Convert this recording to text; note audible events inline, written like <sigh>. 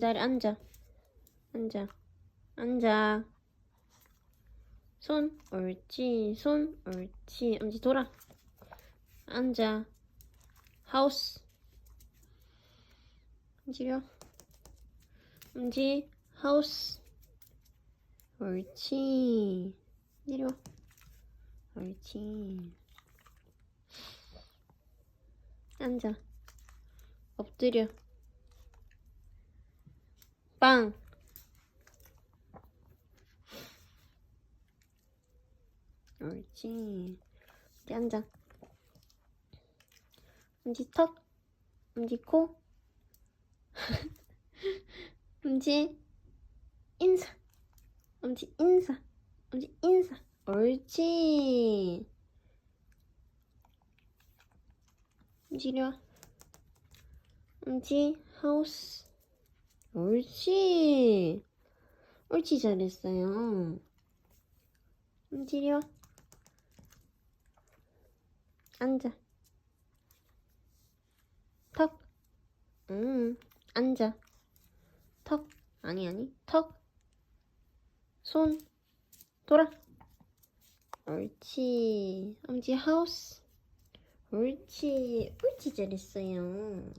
자리 앉아. 앉아. 앉아. 손, 옳지. 손, 옳지. 엄지 돌아. 앉아. 하우스. 엄지려. 엄지, 하우스. 옳지. 내려. 옳지. 앉아. 엎드려. 빵. 옳지. 이제 앉아. 엄지 턱. 엄지 코. <laughs> 엄지 인사. 엄지 인사. 엄지 인사. 옳지. 엄지려. 엄지 하우스. 옳지. 옳지 잘했어요. 엄지려. 앉아. 턱. 음, 앉아. 턱. 아니, 아니. 턱. 손. 돌아. 옳지. 엄지 하우스. 옳지. 옳지 잘했어요.